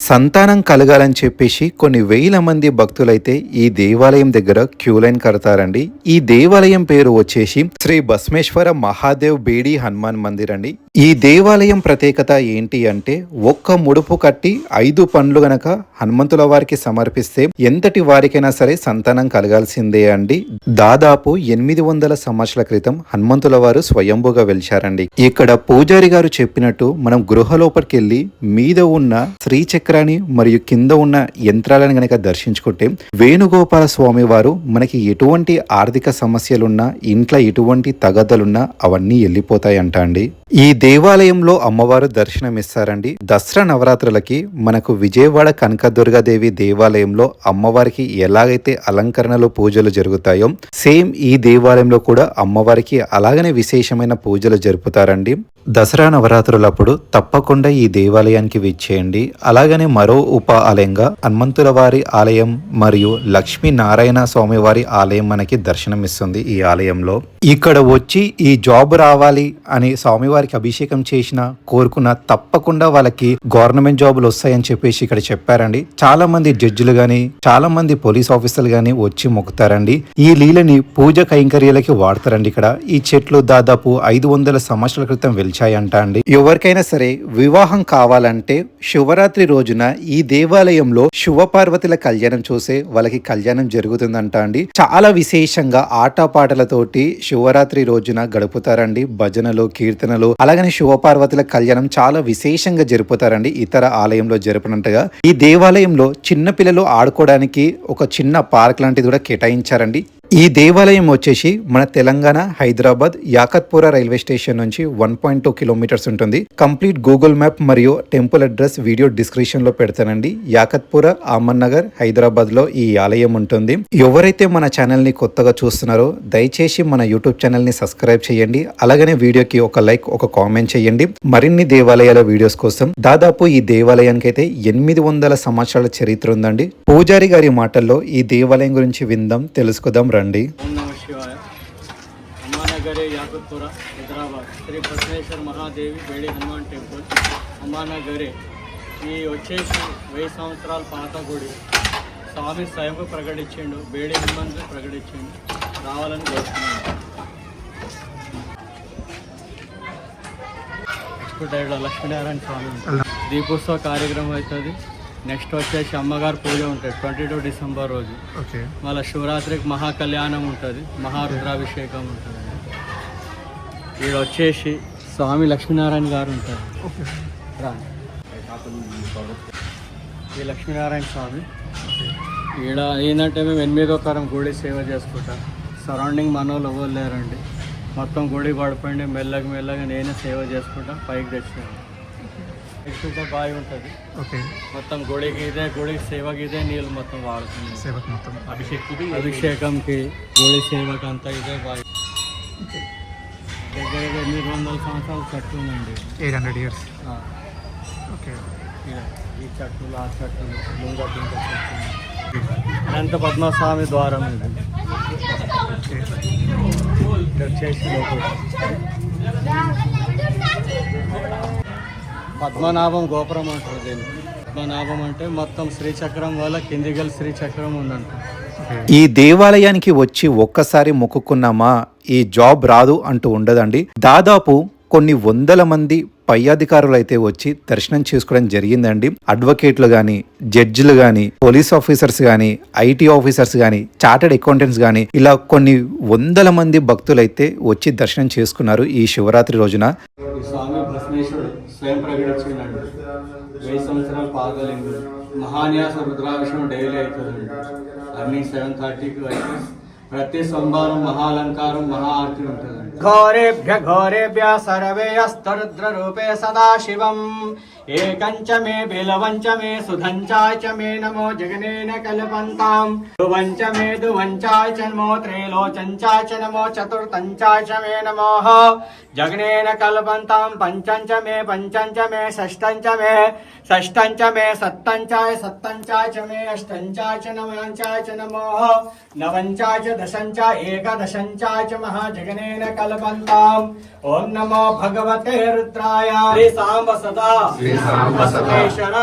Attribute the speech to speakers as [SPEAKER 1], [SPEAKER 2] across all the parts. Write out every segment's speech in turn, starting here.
[SPEAKER 1] సంతానం కలగాలని చెప్పేసి కొన్ని వేల మంది భక్తులైతే ఈ దేవాలయం దగ్గర క్యూ లైన్ కడతారండి. ఈ దేవాలయం పేరు వచ్చేసి శ్రీ బస్మేశ్వర మహాదేవ్ బేడి హనుమాన్ మందిర్ అండి ఈ దేవాలయం ప్రత్యేకత ఏంటి అంటే ఒక్క ముడుపు కట్టి ఐదు పండ్లు గనక హనుమంతుల వారికి సమర్పిస్తే ఎంతటి వారికైనా సరే సంతానం కలగాల్సిందే అండి. దాదాపు ఎనిమిది వందల సంవత్సరాల క్రితం హనుమంతుల వారు స్వయంభుగా వెలిచారండి. ఇక్కడ పూజారి గారు చెప్పినట్టు మనం గృహ లోపలికి వెళ్ళి మీద ఉన్న శ్రీచక్రాన్ని మరియు కింద ఉన్న యంత్రాలను గనక దర్శించుకుంటే వేణుగోపాల స్వామి వారు మనకి ఎటువంటి ఆర్థిక సమస్యలున్నా ఇంట్లో ఎటువంటి తగదలున్నా అవన్నీ వెళ్ళిపోతాయంట అండి. ఈ దేవాలయంలో అమ్మవారు దర్శనమిస్తారండి. దసరా నవరాత్రులకి మనకు విజయవాడ కనకదుర్గాదేవి దేవాలయంలో అమ్మవారికి ఎలాగైతే అలంకరణలు పూజలు జరుగుతాయో సేమ్ ఈ దేవాలయంలో కూడా అమ్మవారికి అలాగనే విశేషమైన పూజలు జరుపుతారండి. దసరా నవరాత్రులప్పుడు తప్పకుండా ఈ దేవాలయానికి విచ్చేయండి. అలాగనే మరో ఉప ఆలయంగా హనుమంతుల వారి ఆలయం మరియు లక్ష్మీ నారాయణ స్వామి వారి ఆలయం మనకి దర్శనమిస్తుంది ఈ ఆలయంలో. ఇక్కడ వచ్చి ఈ జాబ్ రావాలి అని స్వామివారికి అభిషేకం చేసిన కోరుకున్న తప్పకుండా వాళ్ళకి గవర్నమెంట్ జాబులు వస్తాయని చెప్పేసి ఇక్కడ చెప్పారండి. చాలా మంది జడ్జిలు గాని చాలా మంది పోలీస్ ఆఫీసర్లు గాని వచ్చి మొక్కుతారండి. ఈ లీలని పూజ కైంకర్యాలకి వాడతారండి ఇక్కడ. ఈ చెట్లు దాదాపు ఐదు వందల సంవత్సరాల క్రితం వెలిచాయంట అండి. ఎవరికైనా సరే వివాహం కావాలంటే శివరాత్రి రోజున ఈ దేవాలయంలో శివపార్వతుల కళ్యాణం చూసే వాళ్ళకి కళ్యాణం జరుగుతుందంట అండి. చాలా విశేషంగా ఆటపాటలతోటి శివరాత్రి రోజున గడుపుతారండి. భజనలు కీర్తనలు అలాగనే శివపార్వతుల కళ్యాణం చాలా విశేషంగా జరుపుతారండి ఇతర ఆలయంలో జరుపునట్టుగా ఈ దేవాలయంలో చిన్న పిల్లలు ఆడుకోవడానికి ఒక చిన్న పార్క్ లాంటిది కూడా కేటాయించారండి. ఈ దేవాలయం వచ్చేసి మన తెలంగాణ హైదరాబాద్ యాకత్పుర రైల్వే స్టేషన్ నుంచి వన్ పాయింట్ టూ కిలోమీటర్స్ ఉంటుంది. కంప్లీట్ గూగుల్ మ్యాప్ మరియు టెంపుల్ అడ్రస్ వీడియో డిస్క్రిప్షన్లో పెడతానండి. యాకత్పుర అమన్ నగర్ హైదరాబాద్లో ఈ ఆలయం ఉంటుంది. ఎవరైతే మన ఛానల్ని కొత్తగా చూస్తున్నారో దయచేసి మన యూట్యూబ్ ఛానల్ని సబ్స్క్రైబ్ చేయండి. అలాగనే వీడియోకి ఒక లైక్ ఒక కామెంట్ చేయండి. మరిన్ని దేవాలయాల వీడియోస్ కోసం దాదాపు ఈ దేవాలయానికి అయితే ఎనిమిది వందల సంవత్సరాల చరిత్ర ఉందండి. పూజారి గారి మాటల్లో ఈ దేవాలయం గురించి విందాం తెలుసుకుందాం రండి.
[SPEAKER 2] అమ్మానగరే యాకుత్పుర హైదరాబాద్. శ్రీ మహాదేవి వేడి హనుమాన్ టెంపుల్. అమ్మానగరే. ఈ వచ్చేసి వెయ్యి సంవత్సరాల పాత గుడి. స్వామి స్వయంగా ప్రకటించిండు వేడి హనుమాన్ ప్రకటించిండు. రావాలని కోరుతున్నాను. లక్ష్మీనారాయణ స్వామి. దీపోత్సవ కార్యక్రమం అవుతుంది. నెక్స్ట్ వచ్చేసి అమ్మగారు పూజ ఉంటుంది ట్వంటీ టూ డిసెంబర్ రోజు.
[SPEAKER 1] ఓకే.
[SPEAKER 2] మళ్ళీ శివరాత్రికి మహా కళ్యాణం ఉంటుంది మహారుద్రాభిషేకం ఉంటుంది. ఈడ వచ్చేసి స్వామి లక్ష్మీనారాయణ గారు ఉంటారు. ఈ లక్ష్మీనారాయణ స్వామి. ఈడ ఏంటంటే మేము ఎనిమిదో తరం గుడి సేవ చేసుకుంటాం. సరౌండింగ్ మనోళ్ళు ఎవరు లేరండి. మొత్తం గుడి పడిపోయింది మెల్లగా మెల్లగా నేనే సేవ చేసుకుంటా పైకి తెచ్చాను నెక్స్ట్ బావి ఉంటుంది.
[SPEAKER 3] ఓకే.
[SPEAKER 2] మొత్తం గుడికి ఇదే గుడికి సేవకి ఇదే నీళ్ళు మొత్తం వాడుతుంది
[SPEAKER 3] సేవకు మొత్తం.
[SPEAKER 2] అభిషేక్కి అభిషేకంకి గుడి సేవకి అంతా ఇదే బాగా దగ్గర దగ్గర ఎనిమిది వందల సంవత్సరాల చెట్టు ఉందండి.
[SPEAKER 3] Eight hundred years.
[SPEAKER 2] ఆ,
[SPEAKER 3] ఓకే.
[SPEAKER 2] ఈ చెట్టులు ఆ చెట్టులు లుంగ దుంగ చెట్టు అనంత పద్మస్వామి ద్వారం ఇది. వచ్చేసి లోపల. పద్మనాభం గోపురం అంటారు దీన్ని. పద్మనాభం అంటే మొత్తం శ్రీచక్రం వల్ల కిందిగల్ శ్రీచక్రం ఉందంట.
[SPEAKER 1] ఈ దేవాలయానికి వచ్చి ఒక్కసారి మొక్కుకున్నామా? ఈ జాబ్ రాదు అంటూ ఉండదండి. దాదాపు కొన్ని వందల మంది పై అధికారులు అయితే వచ్చి దర్శనం చేసుకోవడం జరిగిందండి. అడ్వకేట్లు కానీ జడ్జిలు కానీ పోలీస్ ఆఫీసర్స్ కానీ ఐటీ ఆఫీసర్స్ కానీ చార్టెడ్ అకౌంటెంట్స్ కానీ ఇలా కొన్ని వందల మంది భక్తులు అయితే వచ్చి దర్శనం చేసుకున్నారు ఈ శివరాత్రి రోజున.
[SPEAKER 2] స్వయం వెయ్యి సంవత్సరాలు మహాన్యాస రుద్రాభిషేకం డైలీ అన్ని సెవెన్ థర్టీకి అయితే ప్రతి సోమవారం మహాలంకారం మహా ఆరతి घोरेभ्य घोरेभ्य सर्वे सर्वेयस्तरुद्ररूपे सदाशिवम्। एकम् च मे बिलवम् च मे सुधञ्चाय च मे नमो जगनेन कल्पन्ताम्। दुवम् च मे दुवञ्चाय च नमो त्रैलोचञ्चाय च नमो चतुर्थञ्चाय च मे नमः। जगनेन कल्पन्ताम् पञ्चम् च मे पञ्चम् च मे षष्ठम् च मे षष्ठम् च मे सप्तञ्चाय सप्तञ्चाय च मे अष्टञ्चाय च नवञ्चाय च नमो। नवञ्चाय च दशञ्चाय एकदशञ्चाय च महाजगनेन కల్పంతాం ఓం నమో భగవతే రుద్రాయ. శ్రీ సాంబ సదా. బసవేశ్వర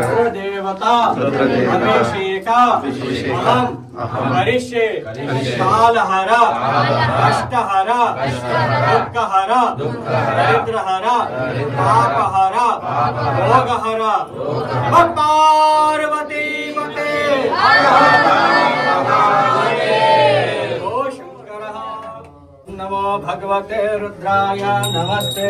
[SPEAKER 2] రుద్రదేవత. అభిషేక. అహం. కరిష్యే కాలహర. కష్టహర దుఃఖహర. దరిద్రహర. పాపహర. రోగహర పార్వతీ మతే. నమో భగవతే రుద్రాయ నమస్తే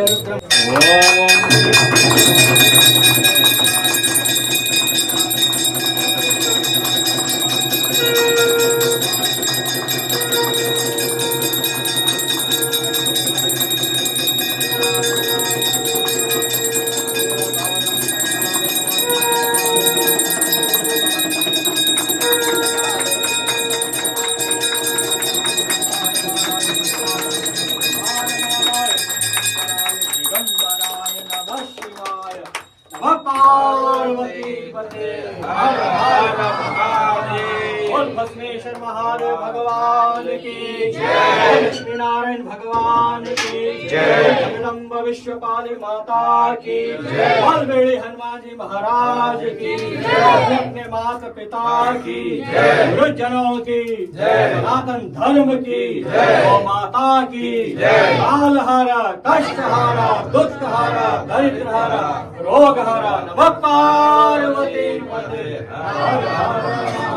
[SPEAKER 2] महादेव भगवान की जय। लक्ष्मी नारायण भगवान की जय। जगदम्ब विश्वपाली माता की जय। बोल बेड़ी हनुमान जी महाराज की जय। अपने माता पिता की जय। गुरुजनों की जय। सनातन धर्म की जय। माता की जय। काल हरा कष्ट हरा दुख हरा दरिद्र हरा रोग हरा नमः पार्वती पते। हर हर।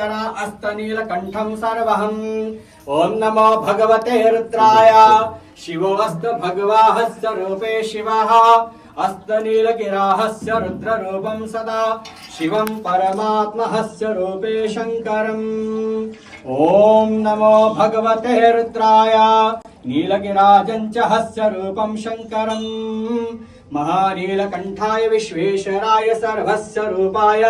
[SPEAKER 2] शंकर अस्तनीलकण्ठं सर्वहम्। नमो भगवते रुद्राय। शिवोऽस्त भगवाहस्य रूपे शिवः। अस्तनीलगिराहस्य रुद्ररूपं सदा। शिवं परमात्महस्य रूपे शङ्करम्। ॐ नमो भगवते रुद्राय। नीलगिराजं च हस्य रूपं शङ्करम्। महानीलकण्ठाय विश्वेश्वराय सर्वस्य रूपाय।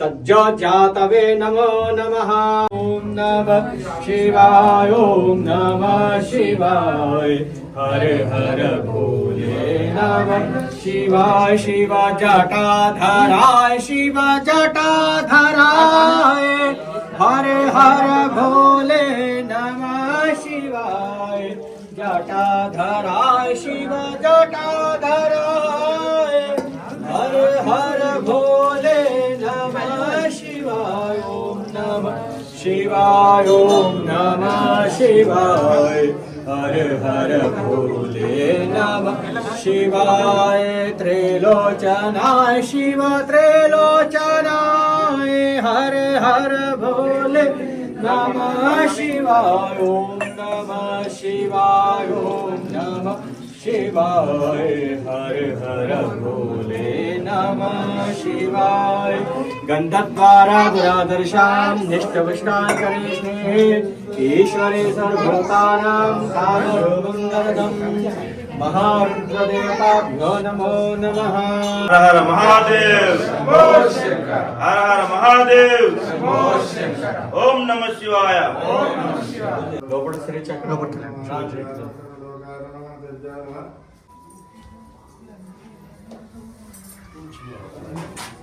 [SPEAKER 2] सज्जो जातवे नमो नमः ॐ नमः शिवाय ॐ नमः शिवाय हर हर भोले नमः शिवाय शिव जटाधराय शिव जटाधराय हर हर भोले नमः शिवाय जटाधराय शिव जटाधराय शिवाय ॐ नमः शिवाय हर हर भोले नमः शिवाय त्रिलोचनाय शिव त्रिलोचनाय हर हर भोले नमः शिवाय ॐ नमः शिवाय ॐ नमः शिवाय हर हर भोले नमः शिवाय। गन्धद्वारा दुरादर्शां निष्ठविष्टां करिष्णे ईश्वरे सर्वभूतानां ददम् महारुद्रदेवताभ्यो नमो नमः।
[SPEAKER 4] हर हर महादेव। हर हर महादेव। ओम नमः शिवाय।
[SPEAKER 2] లోపల శ్రీ చక్రం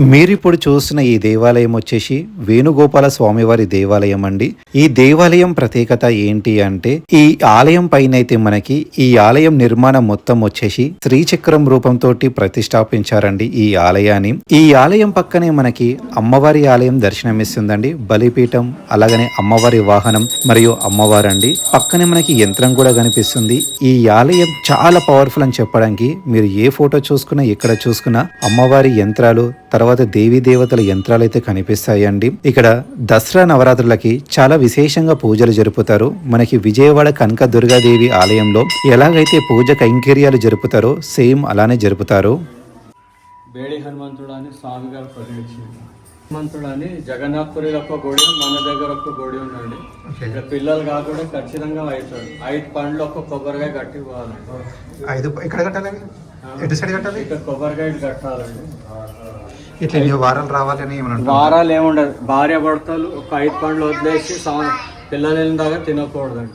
[SPEAKER 1] మీరిప్పుడు చూస్తున్న ఈ దేవాలయం వచ్చేసి వేణుగోపాల స్వామివారి దేవాలయం అండి. ఈ దేవాలయం ప్రత్యేకత ఏంటి అంటే ఈ ఆలయం పైన అయితే మనకి ఈ ఆలయం నిర్మాణం మొత్తం వచ్చేసి శ్రీచక్రం రూపంతో ప్రతిష్టాపించారండి ఈ ఆలయాన్ని. ఈ ఆలయం పక్కనే మనకి అమ్మవారి ఆలయం దర్శనమిస్తుందండి. బలిపీఠం అలాగనే అమ్మవారి వాహనం మరియు అమ్మవారండి. పక్కనే మనకి యంత్రం కూడా కనిపిస్తుంది. ఈ ఆలయం చాలా పవర్ఫుల్ అని చెప్పడానికి మీరు ఏ ఫోటో చూసుకున్నా ఎక్కడ చూసుకున్నా అమ్మవారి యంత్రాలు తర్వాత దేవీ దేవతల యంత్రాలు అయితే కనిపిస్తాయండి. ఇక్కడ దసరా నవరాత్రులకి చాలా విశేషంగా పూజలు జరుపుతారు. మనకి విజయవాడ కనక దుర్గాదేవి ఆలయంలో ఎలాగైతే పూజ కైంకర్యాలు జరుపుతారో సేమ్ అలానే జరుపుతారు.
[SPEAKER 2] బేడి హనుమంతుడు అని స్వామి గారు ప్రతిష్ఠించారు. హనుమంతుడు అని జగన్నాథ్పురిలో ఒక్క గుడి మన దగ్గర ఒక్క గుడి ఉందండి. ఇక పిల్లలు కాకుండా ఖచ్చితంగా అవుతాడు ఐదు పండ్లు కొబ్బరికాయ కట్టి పోవాలండి
[SPEAKER 5] ఐదు కట్టాలి ఎటు సైడ్ కట్టాలి?
[SPEAKER 2] ఇక్కడ కొబ్బరికాయ కట్టాలండి.
[SPEAKER 5] ఇట్లా ఎన్ని వారాలు రావాలని ఏమన్నా?
[SPEAKER 2] వారాలు ఏముండదు. భార్య భర్తలు ఒక ఐదు పండ్లు వదిలేసి సం- పిల్లలు వెళ్ళిన దాకా తినకూడదండి.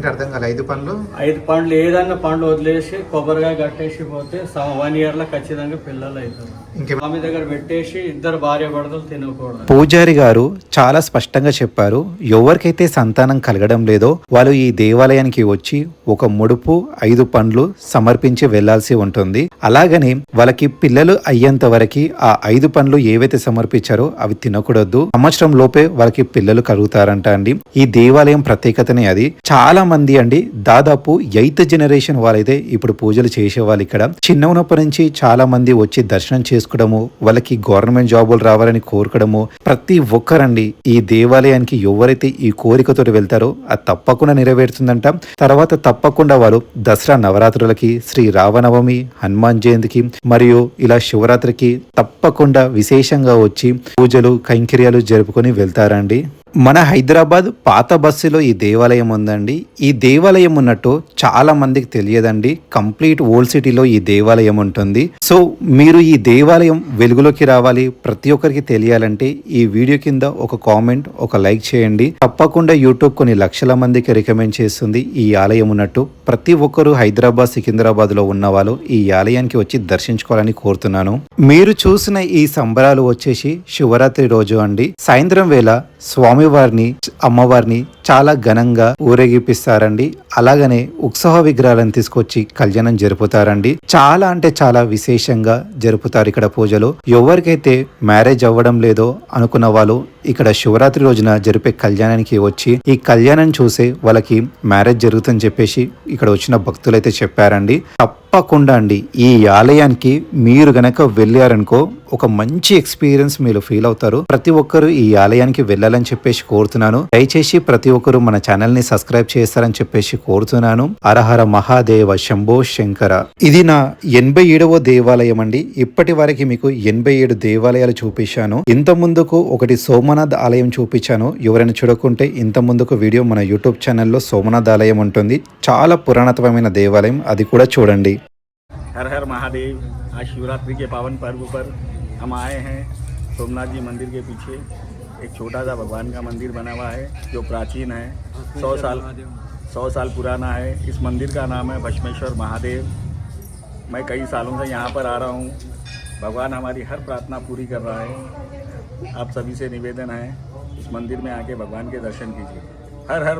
[SPEAKER 5] అంటే అర్థం కాలే. ఐదు పనులు
[SPEAKER 2] ఐదు పండ్లు ఏదన్నా పండ్లు వదిలేసి కొబ్బరికాయ కట్టేసి పోతే వన్ ఇయర్లో ఖచ్చితంగా పిల్లలు అవుతారు
[SPEAKER 5] ఇంకే?
[SPEAKER 2] స్వామి దగ్గర పెట్టేసి ఇద్దరు భార్య భర్తలు తినకూడదు.
[SPEAKER 1] పూజారి గారు చాలా స్పష్టంగా చెప్పారు ఎవరికైతే సంతానం కలగడం లేదో వాళ్ళు ఈ దేవాలయానికి వచ్చి ఒక ముడుపు ఐదు పండ్లు సమర్పించి వెళ్ళాల్సి ఉంటుంది. అలాగని వాళ్ళకి పిల్లలు అయ్యేంత వరకు ఆ ఐదు పండ్లు ఏవైతే సమర్పించారో అవి తినకూడదు. సంవత్సరం లోపే వాళ్ళకి పిల్లలు కలుగుతారంట అండి. ఈ దేవాలయం ప్రత్యేకతనే అది. చాలా మంది అండి దాదాపు ఎయిత్ జనరేషన్ వాళ్ళైతే ఇప్పుడు పూజలు చేసేవాళ్ళు ఇక్కడ. చిన్న ఉన్నప్పటి నుంచి చాలా మంది వచ్చి దర్శనం చేసుకోవడము వాళ్ళకి గవర్నమెంట్ జాబులు రావాలని కోరుకోవడము. ప్రతి ఒక్కరండి ఈ దేవాలయానికి ఎవరైతే ఈ కోరికతో వెళ్తారో అది తప్పకుండా నెరవేరుతుందంట. తర్వాత తప్పకుండా వారు దసరా నవరాత్రులకి శ్రీ రావనవమి హనుమాన్ జయంతికి మరియు ఇలా శివరాత్రికి తప్పకుండా విశేషంగా వచ్చి పూజలు కైంకర్యాలు జరుపుకొని వెళ్తారండి. మన హైదరాబాద్ పాత బస్సులో ఈ దేవాలయం ఉందండి. ఈ దేవాలయం ఉన్నట్టు చాలా మందికి తెలియదండి. కంప్లీట్ ఓల్డ్ సిటీలో ఈ దేవాలయం ఉంటుంది. సో మీరు ఈ దేవాలయం వెలుగులోకి రావాలి. ప్రతి ఒక్కరికి తెలియాలంటే ఈ వీడియో కింద ఒక కామెంట్ ఒక లైక్ చేయండి. తప్పకుండా యూట్యూబ్ కొన్ని లక్షల మందికి రికమెండ్ చేస్తుంది ఈ ఆలయం ఉన్నట్టు. ప్రతి ఒక్కరూ హైదరాబాద్ సికింద్రాబాద్లో ఉన్న వాళ్ళు ఈ ఆలయానికి వచ్చి దర్శించుకోవాలని కోరుతున్నాను. మీరు చూసిన ఈ సంబరాలు వచ్చేసి శివరాత్రి రోజు అండి. సాయంత్రం వేళ స్వామివారిని అమ్మవారిని చాలా ఘనంగా ఊరేగిపిస్తారండి. అలాగనే ఉత్సవ విగ్రహాలను తీసుకొచ్చి కళ్యాణం జరుపుతారండి. చాలా అంటే చాలా విశేషంగా జరుపుతారు ఇక్కడ పూజలు. ఎవరికైతే మ్యారేజ్ అవ్వడం లేదో అనుకున్న వాళ్ళు ఇక్కడ శివరాత్రి రోజున జరిపే కళ్యాణానికి వచ్చి ఈ కళ్యాణం చూసే వాళ్ళకి మ్యారేజ్ జరుగుతుందని చెప్పేసి ఇక్కడ వచ్చిన భక్తులైతే చెప్పారండి. తప్పకుండా అండి. ఈ ఆలయానికి మీరు గనక వెళ్ళారనుకో ఒక మంచి ఎక్స్పీరియన్స్ మీరు ఫీల్ అవుతారు. ప్రతి ఒక్కరు ఈ ఆలయానికి వెళ్ళాలని చెప్పేసి కోరుతున్నాను. దయచేసి ప్రతి ఒక్కరు మన ఛానల్ని సబ్స్క్రైబ్ చేస్తారని చెప్పేసి కోరుతున్నాను. అరహర మహాదేవ శంభో శంకర. ఇది నా ఎనభై ఏడవ దేవాలయం అండి ఇప్పటి వరకు మీకు ఎనభై ఏడు దేవాలయాలు చూపించాను. ఇంత ముందుకు ఒకటి సోమనాథ్ ఆలయం చూపించాను. ఎవరైనా చూడకుంటే ఇంత ముందుకు వీడియో మన యూట్యూబ్ ఛానల్లో సోమనాథ్ ఆలయం ఉంటుంది. చాలా పురాణతమైన దేవాలయం. అది కూడా చూడండి.
[SPEAKER 6] एक छोटा सा भगवान का मंदिर बना हुआ है जो प्राचीन है। सौ साल सौ साल पुराना है। इस मंदिर का नाम है भस्मेश्वर महादेव। मैं कई सालों से यहाँ पर आ रहा हूँ। भगवान हमारी हर प्रार्थना पूरी कर रहा है। आप सभी से निवेदन है इस मंदिर में आके भगवान के दर्शन कीजिए। हर हर